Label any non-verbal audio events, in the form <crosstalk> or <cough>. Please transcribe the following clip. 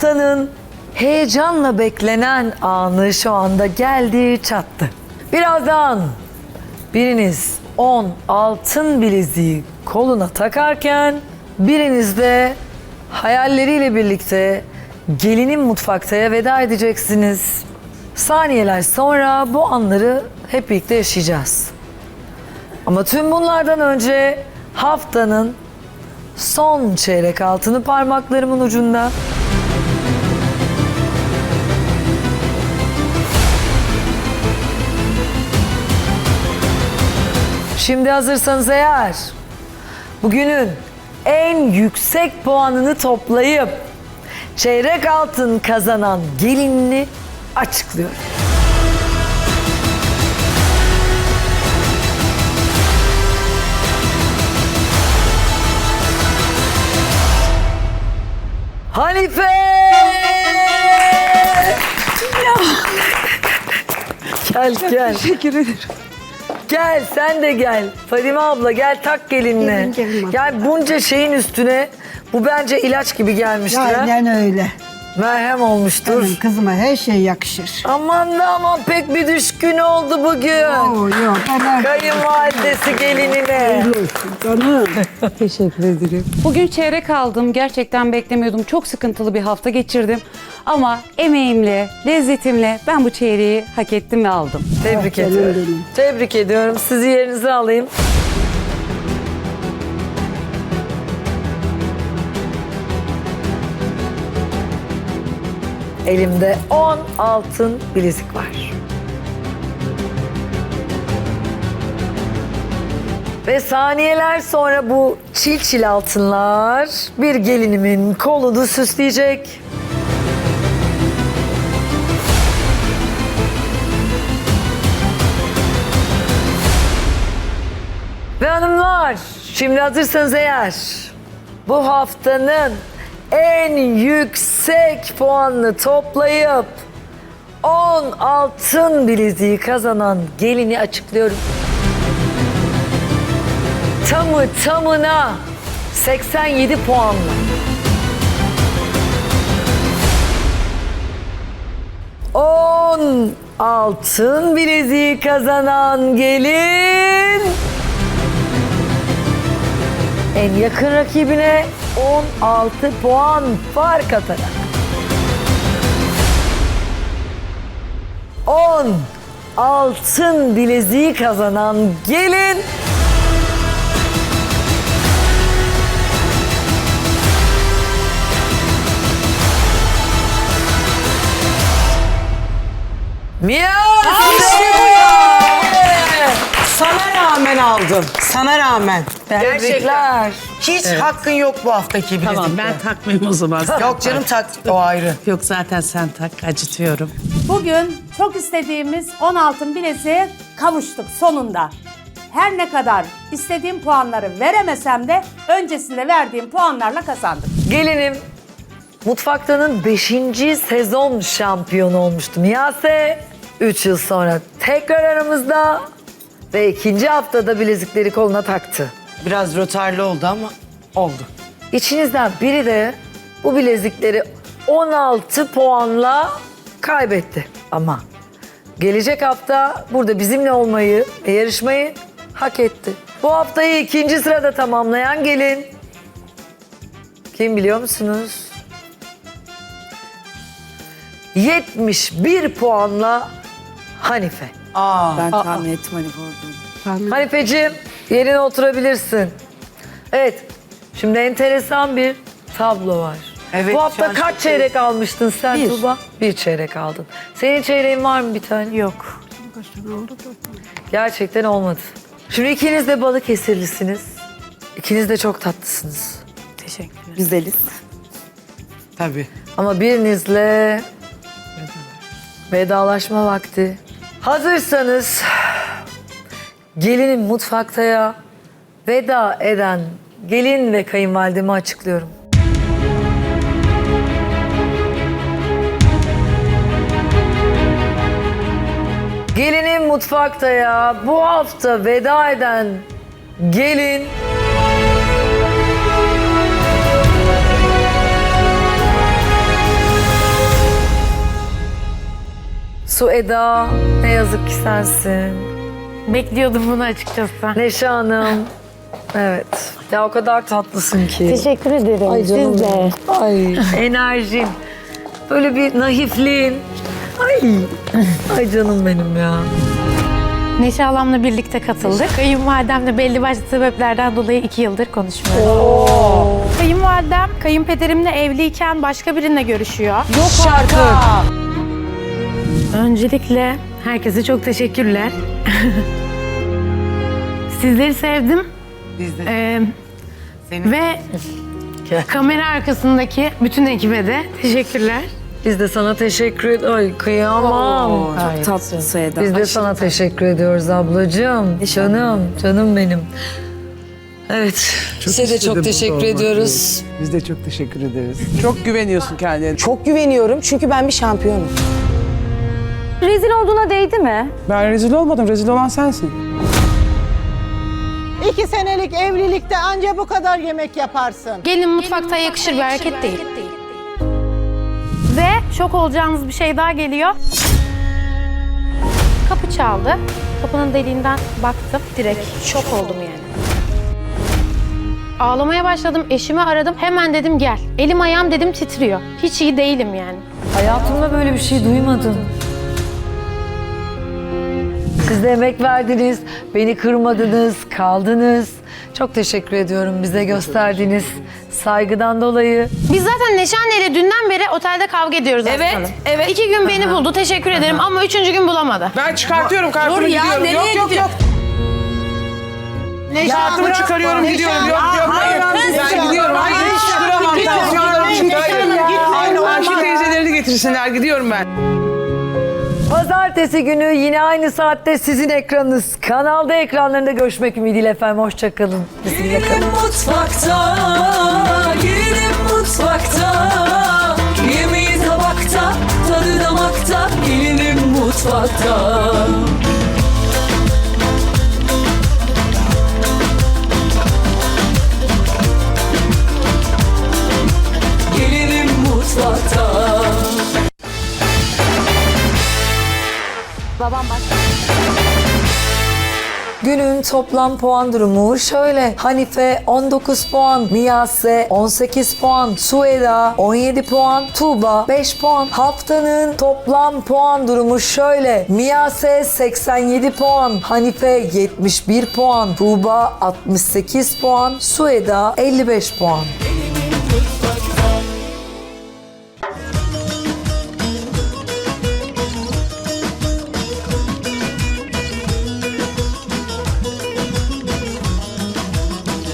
haftanın heyecanla beklenen anı şu anda geldi çattı. Birazdan biriniz 10 altın bileziği koluna takarken biriniz de hayalleriyle birlikte gelinin mutfaktaya veda edeceksiniz. Saniyeler sonra bu anları hep birlikte yaşayacağız. Ama tüm bunlardan önce haftanın son çeyrek altını parmaklarımın ucunda. Şimdi hazırsanız eğer bugünün en yüksek puanını toplayıp çeyrek altın kazanan gelinini açıklıyorum. Hanife! Gel gel. Teşekkür ederim. Gel sen de gel. Fadime abla gel tak gelinle. Gelin, gelin abla. Gel bunca şeyin üstüne bu bence ilaç gibi gelmiştir ha. Aynen öyle. Merhem olmuştur. Benim kızıma her şey yakışır. Aman da aman pek bir düşkün oldu bugün. Oo, yok. Ben Kayınvalidesi gelinine. Canım. Teşekkür ederim. Bugün çeyrek aldım. Gerçekten beklemiyordum. Çok sıkıntılı bir hafta geçirdim. Ama emeğimle, lezzetimle ben bu çeyreği hak ettim ve aldım. Tebrik canım ediyorum. benim. Tebrik ediyorum. Sizi yerinize alayım. Elimde 10 altın bilezik var. Ve saniyeler sonra bu çil çil altınlar bir gelinimin kolunu süsleyecek. Ve hanımlar şimdi hazırsanız eğer bu haftanın en yüksek puanını toplayıp 10 altın bileziği kazanan gelini açıklıyorum. Tamı tamına 87 puanla. On altın bileziği kazanan gelin. En yakın rakibine 16 puan fark atarak. 10 altın bileziği kazanan gelin Miyav! Sana rağmen aldım. Sana rağmen. Tebrikler. Hiç hakkın yok bu haftaki bilezikte. Tamam ben takmayayım o zaman. <laughs> Yok canım tak o ayrı. Yok zaten sen tak acıtıyorum. Bugün çok istediğimiz 10 altın bileziğe kavuştuk sonunda. Her ne kadar istediğim puanları veremesem de öncesinde verdiğim puanlarla kazandım. Gelinim mutfaktanın 5. sezon şampiyonu olmuştu Miyase. 3 yıl sonra tekrar aramızda ve ikinci haftada bilezikleri koluna taktı. Biraz rotarlı oldu ama oldu. İçinizden biri de bu bilezikleri 16 puanla kaybetti. Ama gelecek hafta burada bizimle olmayı ve yarışmayı hak etti. Bu haftayı ikinci sırada tamamlayan gelin kim biliyor musunuz? 71 puanla Hanife. Aa. Ben tahmin ettim hani vurdum. Hanifeciğim yerine oturabilirsin. Evet şimdi enteresan bir tablo var. Evet, Bu hafta kaç çeyrek almıştın sen Bir. Tuğba? Bir çeyrek aldın. Senin çeyreğin var mı bir tane? Yok. Gerçekten olmadı. Şimdi ikiniz de Balıkesirlisiniz. İkiniz de çok tatlısınız. Teşekkürler. Güzeliz. Tabii. Ama birinizle vedalaşma vakti. Hazırsanız gelinin mutfaktaya veda eden gelin ve kayınvalidemi açıklıyorum. Gelinin mutfaktaya bu hafta veda eden gelin Su Eda ne yazık ki sensin. Bekliyordum bunu açıkçası. Neşe Hanım. Evet. Ya o kadar tatlısın ki. Teşekkür ederim. Ay canım Siz de. Ay enerjin. Böyle bir naifliğin. Ay. Ay canım benim ya. Neşe halamla birlikte katıldık. Kayınvalidemle belli başlı sebeplerden dolayı iki yıldır konuşmuyoruz. Kayınvalidem kayınpederimle evliyken başka birinle görüşüyor. Yok artık. Öncelikle herkese çok teşekkürler. <laughs> Sizleri sevdim. Biz de Ee, seni. ve kamera arkasındaki bütün ekibe de teşekkürler. Biz de sana teşekkür ed- Ay kıyamam. Çok Tatlısı Eda. Biz de sana teşekkür ediyoruz ablacığım. Canım, canım benim. Evet, size de çok teşekkür ediyoruz. Biz de çok teşekkür ederiz. Çok güveniyorsun kendine. Çok güveniyorum çünkü ben bir şampiyonum. Rezil olduğuna değdi mi? Ben rezil olmadım, rezil olan sensin. İki senelik evlilikte anca bu kadar yemek yaparsın. Gelin mutfakta yakışır bir hareket değil. Ve şok olacağınız bir şey daha geliyor. Kapı çaldı. Kapının deliğinden baktım. Direkt şok oldum yani. Ağlamaya başladım. Eşimi aradım. Hemen dedim gel. Elim ayağım dedim titriyor. Hiç iyi değilim yani. Hayatımda böyle bir şey duymadım. Siz de emek verdiniz, beni kırmadınız, kaldınız. Çok teşekkür ediyorum bize gösterdiğiniz saygıdan dolayı. Biz zaten Neşanne ile dünden beri otelde kavga ediyoruz Evet, aslında. evet. İki gün beni buldu. Teşekkür ederim ama üçüncü gün bulamadı. Ben çıkartıyorum kartımı gidiyorum. yok yok yok. Kartımı çıkarıyorum gidiyorum. Yok yok hayır. Ben gidiyorum. Hayır hiç duramam. Tansiyonlarım çıktı. Hayır. Aynı Ayşe teyzelerini getirsinler. Gidiyorum ben. Pazartesi günü yine aynı saatte sizin ekranınız. Kanalda ekranlarında görüşmek ümidiyle efendim. Hoşçakalın. Bizimle mutfakta Gelinim mutfakta Yemeği tabakta Tadı damakta Gelinim mutfakta Günün toplam puan durumu şöyle. Hanife 19 puan, Miyase 18 puan, Sueda 17 puan, Tuğba 5 puan. Haftanın toplam puan durumu şöyle. Miyase 87 puan, Hanife 71 puan, Tuğba 68 puan, Sueda 55 puan.